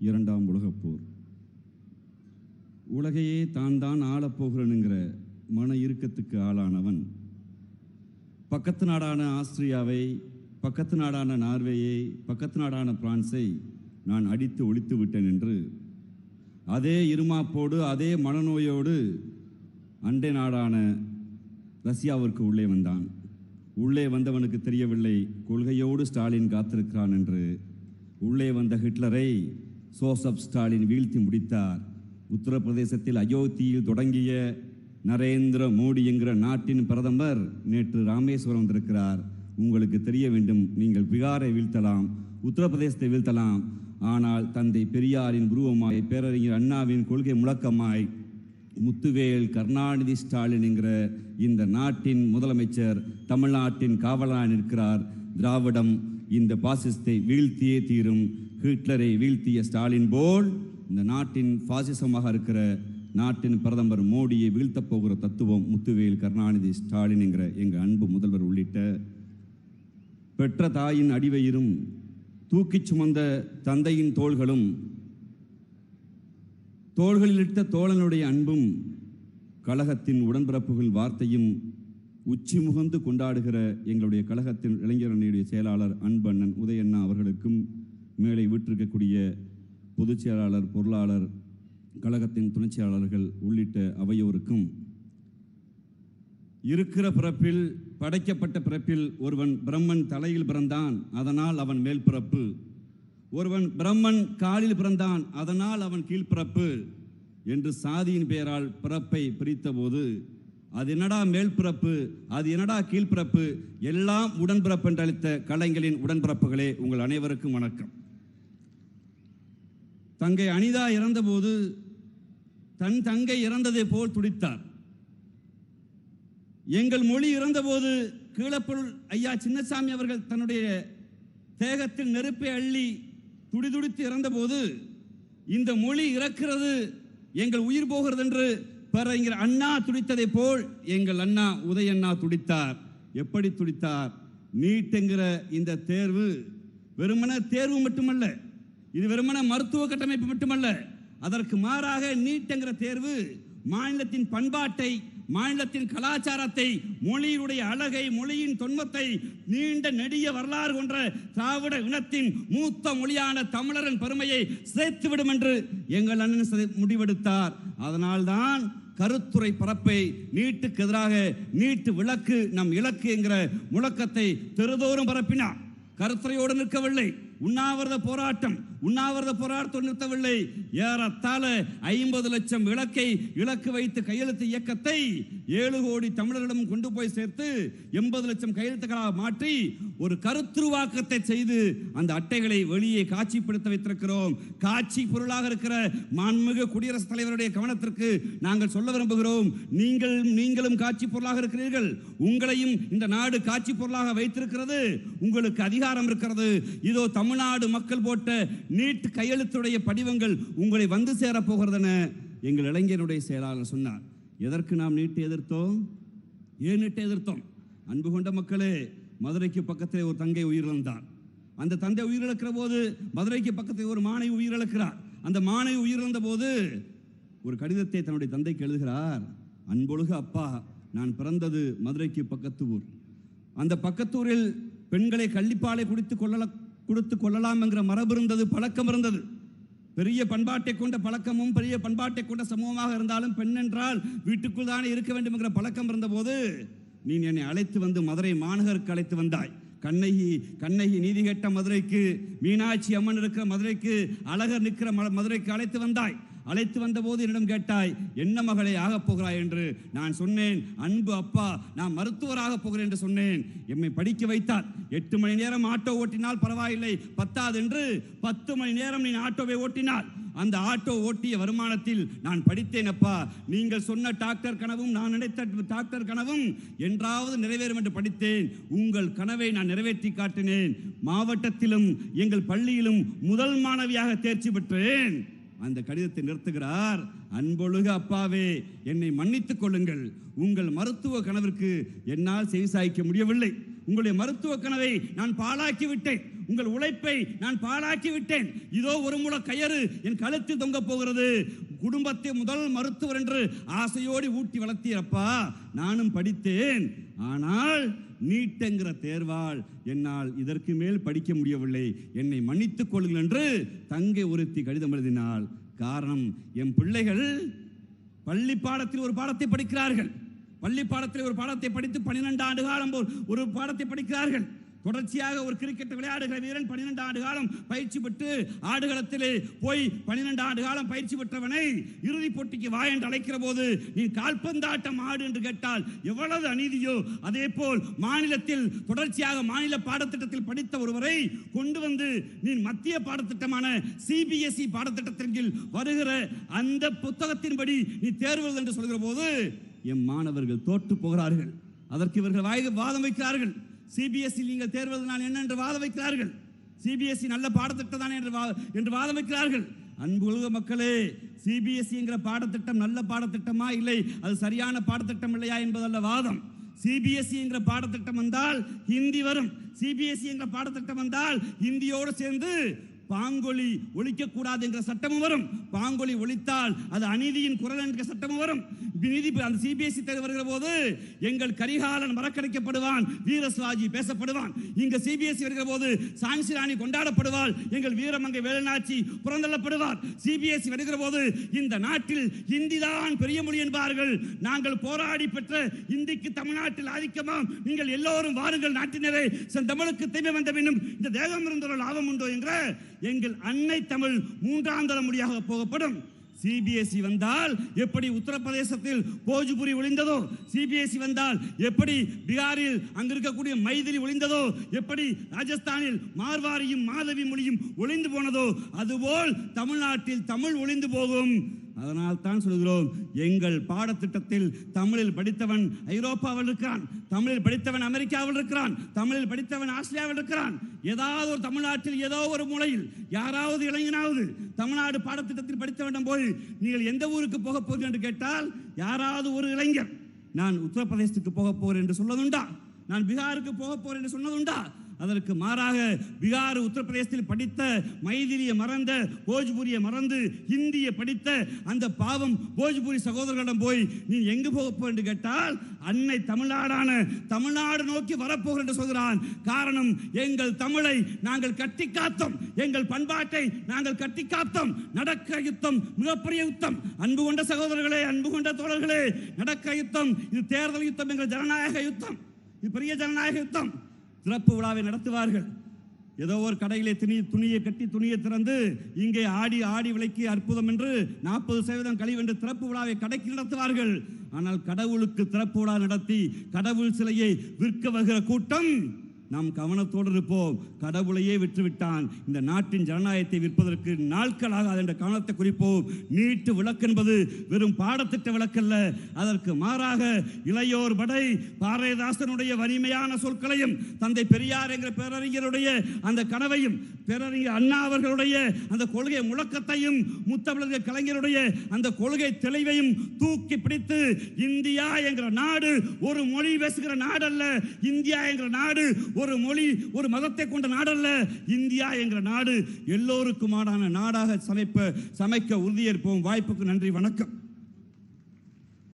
இரண்டாம் உலகப் போர் உலகையே தான் தான் ஆளப்போகிறனுங்கிற மன இறுக்கத்துக்கு ஆளானவன். பக்கத்து நாடான ஆஸ்திரியாவை பக்கத்து நாடான நார்வேயை பக்கத்து நாடான பிரான்ஸை நான் அடித்து ஒழித்து விட்டேன் என்று அதே இருமாப்போடு அதே மனநோயோடு அண்டை நாடான ரஷ்யாவிற்கு உள்ளே வந்தான். உள்ளே வந்தவனுக்கு தெரியவில்லை கொள்கையோடு ஸ்டாலின் காத்திருக்கிறான் என்று உள்ளே வந்த ஹிட்லரை சோசப் ஸ்டாலின் வீழ்த்தி முடித்தார். உத்தரப்பிரதேசத்தில் அயோத்தியில் தொடங்கிய நரேந்திர மோடி என்கிற நாட்டின் பிரதமர் நேற்று ராமேஸ்வரம் வந்திருக்கிறார். உங்களுக்கு தெரிய வேண்டும் நீங்கள் பீகாரை வீழ்த்தலாம் உத்தரப்பிரதேசத்தை வீழ்த்தலாம். ஆனால் தந்தை பெரியாரின் உருவமாய் பேரறிஞர் அண்ணாவின் கொள்கை முழக்கமாய் முத்துவேல் கருணாநிதி ஸ்டாலின் என்கிற இந்த நாட்டின் முதலமைச்சர் தமிழ்நாட்டின் காவலாக நிற்கிறார். திராவிடம் இந்த பாசிஸ்தை வீழ்த்தியே தீரும். ஹிட்லரை வீழ்த்திய ஸ்டாலின் போல் இந்த நாட்டின் பாசிசமாக இருக்கிற நாட்டின் பிரதமர் மோடியை வீழ்த்தப் போகிற தத்துவம் முத்துவேல் கருணாநிதி ஸ்டாலின் என்கிற எங்கள் அன்பு முதல்வர் உள்ளிட்ட பெற்ற தாயின் அடிவயிரும் தூக்கிச் சுமந்த தந்தையின் தோள்களும் தோள்களிலிட்ட தோழனுடைய அன்பும் கழகத்தின் உடன்பிறப்புகள் வார்த்தையும் உச்சி முகந்து கொண்டாடுகிற எங்களுடைய கழகத்தின் இளைஞரணியுடைய செயலாளர் அன்பண்ணன் உதயண்ணா அவர்களுக்கும் மேலே விட்டிருக்கக்கூடிய பொதுச் செயலாளர் பொருளாளர் கழகத்தின் துணைச் செயலாளர்கள் உள்ளிட்ட அவையோருக்கும் இருக்கிற பிறப்பில் படைக்கப்பட்ட பிறப்பில் ஒருவன் பிரம்மன் தலையில் பிறந்தான் அதனால் அவன் மேல் பிறப்பு. ஒருவன் பிரம்மன் காலில் பிறந்தான் அதனால் அவன் கீழ்பிறப்பு என்று சாதியின் பெயரால் பிறப்பை பிரித்தபோது அது என்னடா மேல் பிறப்பு? அது என்னடா கீழ்பிறப்பு எல்லாம் உடன்பிறப்பு என்று அளித்த கலைஞரின் உடன்பிறப்புகளே உங்கள் அனைவருக்கும் வணக்கம். தங்கை அனிதா இறந்தபோது தன் தங்கை இறந்ததை போல் துடித்தார். எங்கள் மொழி இறந்தபோது கீழப்பொருள் ஐயா சின்னசாமி அவர்கள் தன்னுடைய தேகத்தில் நெருப்பை அள்ளி துடிதுடித்து இறந்தபோது இந்த மொழி இறக்கிறது எங்கள் உயிர் போகிறது என்று பேரறிஞர் அண்ணா துடித்ததை போல் எங்கள் அண்ணா உதயண்ணா துடித்தார். எப்படி துடித்தார்? நீட் என்கிற இந்த தேர்வு வெறுமன தேர்வு மட்டுமல்ல இது வெறுமன மருத்துவ கட்டமைப்பு மட்டுமல்ல அதற்கு மாறாக நீட்ங்கிற தேர்வு மாநிலத்தின் பண்பாட்டை மாநிலத்தின் கலாச்சாரத்தை மொழியுடைய அழகை மொழியின் தொன்மத்தை நீண்ட நெடிய வரலாறு கொன்ற திராவிட இனத்தின் மூத்த மொழியான தமிழரின் பெருமையை சேர்த்துவிடும் என்று எங்கள் அண்ணன் முடிவெடுத்தார். அதனால்தான் கருத்துரை பரப்பை நீட்டுக்கு எதிராக நீட்டு விளக்கு நம் இலக்கு என்கிற முழக்கத்தை தெருதோறும் பரப்பினார். கருத்துரையோடு நிற்கவில்லை. உண்ணாவிரத போராட்டம் உண்ணாவிரத போராட்டத்தோடு நிறுத்தவில்லை. ஏறத்தாழ ஐம்பது லட்சம் இலக்கை இலக்கு வைத்து கையெழுத்து இயக்கத்தை ஏழு கோடி தமிழர்களிடம் கொண்டு போய் சேர்த்து எண்பது லட்சம் கையெழுத்துக்களாக மாற்றி ஒரு கருத்துருவாக்கத்தை செய்து அந்த அட்டைகளை வெளியே காட்சிப்படுத்த வைத்திருக்கிறோம். காட்சி பொருளாக இருக்கிற மாண்புமிகு குடியரசுத் தலைவருடைய கவனத்திற்கு நாங்கள் சொல்ல விரும்புகிறோம். நீங்கள் நீங்களும் காட்சி பொருளாக இருக்கிறீர்கள். உங்களையும் இந்த நாடு காட்சி பொருளாக வைத்திருக்கிறது. உங்களுக்கு அதிகாரம் இருக்கிறது. இதோ தமிழ்நாடு மக்கள் போட்ட நீட் கையெழுத்துடைய படிவங்கள் உங்களை வந்து சேரப் போகிறதென எங்கள் இளைஞருடைய செயலாளர் சொன்னார். எதற்கு நாம் நீட்டை எதிர்த்தோம்? ஏன் நீட்டை எதிர்த்தோம்? அன்பு கொண்ட மக்களே மதுரைக்கு பக்கத்தில் ஒரு தங்கை உயிரிழந்தார். அந்த தந்தை உயிரிழக்கிற போது மதுரைக்கு பக்கத்தில் ஒரு மானை உயிரிழக்கிறார். அந்த மானை உயிரிழந்த போது ஒரு கடிதத்தை தன்னுடைய தந்தைக்கு எழுதுகிறார். அன்பொழுக அப்பா நான் பிறந்தது மதுரைக்கு பக்கத்து ஊர். அந்த பக்கத்தூரில் பெண்களை கள்ளிப்பாலை குடித்து கொள்ளல கொடுத்து கொள்ளலாம் என்கிற மரபு இருந்தது பழக்கம் இருந்தது. பெரிய பண்பாட்டை கொண்ட பழக்கமும் பெரிய பண்பாட்டை கொண்ட சமூகமாக இருந்தாலும் பெண் என்றால் வீட்டுக்குள் தானே இருக்க வேண்டும் என்கிற பழக்கம் இருந்தபோது நீ என்னை அழைத்து வந்து மதுரை மாநகருக்கு அழைத்து வந்தாய். கண்ணகி கண்ணகி நீதி கேட்ட மதுரைக்கு மீனாட்சி அம்மன் இருக்கிற மதுரைக்கு அழகர் நிற்கிற ம- மதுரைக்கு அழைத்து வந்தாய். அழைத்து வந்தபோது என்னிடம் கேட்டாய் என்ன மகளே ஆகப் போகிறாய்? என்று நான் சொன்னேன் அன்பு அப்பா நான் மருத்துவராக போகிறேன் என்று சொன்னேன். எம்மை படிக்க வைத்தார். எட்டு மணி நேரம் ஆட்டோ ஓட்டினால் பரவாயில்லை பத்தாது என்று பத்து மணி நேரம் நீ ஆட்டோவை ஓட்டினாள் அந்த ஆட்டோ ஓட்டிய வருமானத்தில் நான் படித்தேன் அப்பா நீங்கள் சொன்ன டாக்டர் கனவும் நான் நினைத்த டாக்டர் கனவும் என்றாவது நிறைவேறும் என்று படித்தேன். உங்கள் கனவை நான் நிறைவேற்றி காட்டினேன். மாவட்டத்திலும் எங்கள் பள்ளியிலும் முதல் மாணவியாக தேர்ச்சி பெற்றேன். அந்த கடிதத்தை நிறுத்துகிறார். அன்பொழுக அப்பாவே என்னை மன்னித்துக் கொள்ளுங்கள். உங்கள் மருத்துவ கனவிற்கு என்னால் செவிசாய்க்க முடியவில்லை. உங்களுடைய மருத்துவ கனவை நான் பாழாக்கி விட்டேன் உங்கள் உழைப்பை நான் பாழாக்கி விட்டேன் இதோ ஒரு முள கயறு என் கழுத்தில் தொங்க போகிறது. குடும்பத்தை முதல் மருத்துவர் என்று ஆசையோடு ஊட்டி வளர்த்தீரப்பா நானும் படித்தேன். ஆனால் நீட்டங்கிற தேர்வால் என்னால் இதற்கு மேல் படிக்க முடியவில்லை. என்னை மன்னித்துக் கொள்ளுங்கள் என்று தங்கை ஒருத்தி கடிதம் எழுதினாள். காரணம் என் பிள்ளைகள் பள்ளி பாடத்தில் ஒரு பாடத்தை படிக்கிறார்கள். பள்ளி பாடத்தில் ஒரு பாடத்தை படித்து பன்னிரெண்டு ஆண்டு காலம் ஒரு- ஒரு பாடத்தை படிக்கிறார்கள். தொடர்ச்சியாக ஒரு கிரிக்கெட் விளையாடுகிற வீரன் பன்னிரண்டு ஆண்டு காலம் பயிற்சி பெற்று ஆடுகளத்திலே போய் பன்னிரண்டு ஆண்டு காலம் பயிற்சி பெற்றவனை இறுதிப் போட்டிக்கு வா என்று அழைக்கிற போது நீ கால்பந்தாட்டம் ஆடு என்று கேட்டால் எவ்வளவு அநீதியோ! அதே போல் மாநிலத்தில் தொடர்ச்சியாக மாநில பாடத்திட்டத்தில் படித்த ஒருவரை கொண்டு வந்து நீ மத்திய பாடத்திட்டமான சிபிஎஸ்இ பாடத்திட்டத்தின் கீழ் வருகிற அந்த புத்தகத்தின்படி நீ தேர்வு என்று சொல்கிற போது என் மாணவர்கள் தோற்று போகிறார்கள். அதற்கு இவர்கள் வாய் வாதம் வைக்கிறார்கள். சிபிஎஸ்சி நீங்கள் தேர்வதனால் என்ன என்று வாதம் வைக்கிறார்கள்? சிபிஎஸ்சி நல்ல பாடத்திட்டம் தானே என்று வா- என்று வாதம் வைக்கிறார்கள். அன்புலக மக்களே சிபிஎஸ்சிங்கிற பாடத்திட்டம் நல்ல பாடத்திட்டமா இல்லை? அது சரியான பாடத்திட்டம் இல்லையா என்பதல்ல வாதம். சிபிஎஸ்இங்கிற பாடத்திட்டம் வந்தால் ஹிந்தி வரும். சிபிஎஸ்சி என்கிற பாடத்திட்டம் வந்தால் ஹிந்தியோடு சேர்ந்து பாங்கொலி ஒழிக்கக்கூடாது என்ற சட்டமும் வரும். பாங்கொலி ஒழித்தால் அது அநீதியின் குரல் என்ற சட்டமும் வரும். நீதி அந்த சிபிஎஸ்இ தேர்வு வருகிற போது எங்கள் கரிகாலன் மறக்கடிக்கப்படுவான் வீரசுவாஜி பேசப்படுவான். இங்க சிபிஎஸ்இ வருகிற போது சான்சி ராணி கொண்டாடப்படுவாள் எங்கள் வீரமங்கை வேலுநாச்சி புறந்தள்ளப்படுவார். சிபிஎஸ்இ வருகிற போது இந்த நாட்டில் ஹிந்தி தான் பெரிய மொழி என்பார்கள். நாங்கள் போராடி பெற்ற இந்திக்கு தமிழ்நாட்டில் ஆதிக்கமாம். நீங்கள் எல்லோரும் வாருங்கள் நாட்டினரே. செந்தமிழுக்கு தீமை வந்த பின்னும் இந்த தேகம் இருந்தவர்கள் லாபம் உண்டோ என்ற எங்கள் அன்னை தமிழ் மூன்றாம் தர மொழியாக போகப்படும். சிபிஎஸ்இ வந்தால் எப்படி உத்தரப்பிரதேசத்தில் போஜ்புரி ஒளிந்ததோ? சிபிஎஸ்இ வந்தால் எப்படி பீகாரில் அங்கு இருக்கக்கூடிய மைதிரி ஒளிந்ததோ? எப்படி ராஜஸ்தானில் மார்வாரியும் மாதவி மொழியும் ஒளிந்து போனதோ? அதுபோல் தமிழ்நாட்டில் தமிழ் ஒளிந்து போகும். அதனால் தான் சொல்கிறோம் எங்கள் பாடத்திட்டத்தில் தமிழில் படித்தவன் ஐரோப்பாவில் இருக்கிறான் தமிழில் படித்தவன் அமெரிக்காவில் இருக்கிறான் தமிழில் படித்தவன் ஆஸ்திரேலியாவில் இருக்கிறான். ஏதாவது ஒரு தமிழ்நாட்டில் ஏதோ ஒரு மூலையில் யாராவது இளைஞனாவது தமிழ்நாடு பாடத்திட்டத்தில் படித்தவனிடம் போய் நீங்கள் எந்த ஊருக்கு போக போகிறீர்கள்? என்று கேட்டால் யாராவது ஒரு இளைஞர் நான் உத்தரப்பிரதேசத்துக்கு போக போகிறேன் என்று சொன்னதுண்டா? நான் பீகாருக்கு போக போகிறேன் என்று சொன்னதுண்டா? அதற்கு மாறாக பீகார் உத்தரப்பிரதேசத்தில் படித்த மைதிலியை மறந்த போஜ்பூரியை மறந்து ஹிந்தியை படித்த அந்த பாவம் போஜ்பூரி சகோதரர்களிடம் போய் நீ எங்கு போக என்று கேட்டால் அன்னை தமிழ்நாடான தமிழ்நாடு நோக்கி வரப்போகிறேன் என்று சொல்கிறான். காரணம் எங்கள் தமிழை நாங்கள் கட்டி காத்தோம் எங்கள் பண்பாட்டை நாங்கள் கட்டி காத்தோம் நடக்க யுத்தம் மிகப்பெரிய யுத்தம். அன்பு கொண்ட சகோதரர்களே அன்பு கொண்ட தோழர்களே நடக்க யுத்தம். இது தேர்தல் யுத்தம் எங்கள் ஜனநாயக யுத்தம். இது பெரிய ஜனநாயக யுத்தம். திறப்பு விழாவை நடத்துவார்கள். ஏதோ ஒரு கடையிலே துணி துணியை கட்டி துணியை திறந்து இங்கே ஆடி ஆடி விலைக்கு அற்புதம் என்று நாற்பது சதவீதம் கழிவென்று திறப்பு விழாவை கடைக்கு நடத்துவார்கள். ஆனால் கடவுளுக்கு திறப்பு விழா நடத்தி கடவுள் சிலையை விற்க வருகிற கூட்டம் நாம் கவனத்தோடு இருப்போம். கடவுளையே விற்றுவிட்டான். இந்த நாட்டின் ஜனநாயகத்தை விற்பதற்கு நாட்களாக அதன் கவனத்தை குறிப்போம். நீட்டு விளக்கு என்பது வெறும் பாடத்திட்ட விளக்கல்ல. அதற்கு மாறாக இளையோர் படை பாரதிதாசனுடைய வலிமையான சொற்களையும் தந்தை பெரியார் என்கிற பேரறிஞருடைய அந்த கனவையும் பேரறிஞர் அண்ணா அவர்களுடைய அந்த கொள்கை முழக்கத்தையும் முத்தமிழர் கலைஞருடைய அந்த கொள்கை தெளிவையும் தூக்கி பிடித்து இந்தியா என்கிற நாடு ஒரு மொழி பேசுகிற நாடல்ல இந்தியா என்கிற நாடு ஒரு மொழி ஒரு மதத்தை கொண்ட நாடல்ல இந்தியா என்கிற நாடு எல்லோருக்குமாடான நாடாக சமைப்ப சமைக்க உறுதியேற்போம். வாய்ப்புக்கு நன்றி வணக்கம்.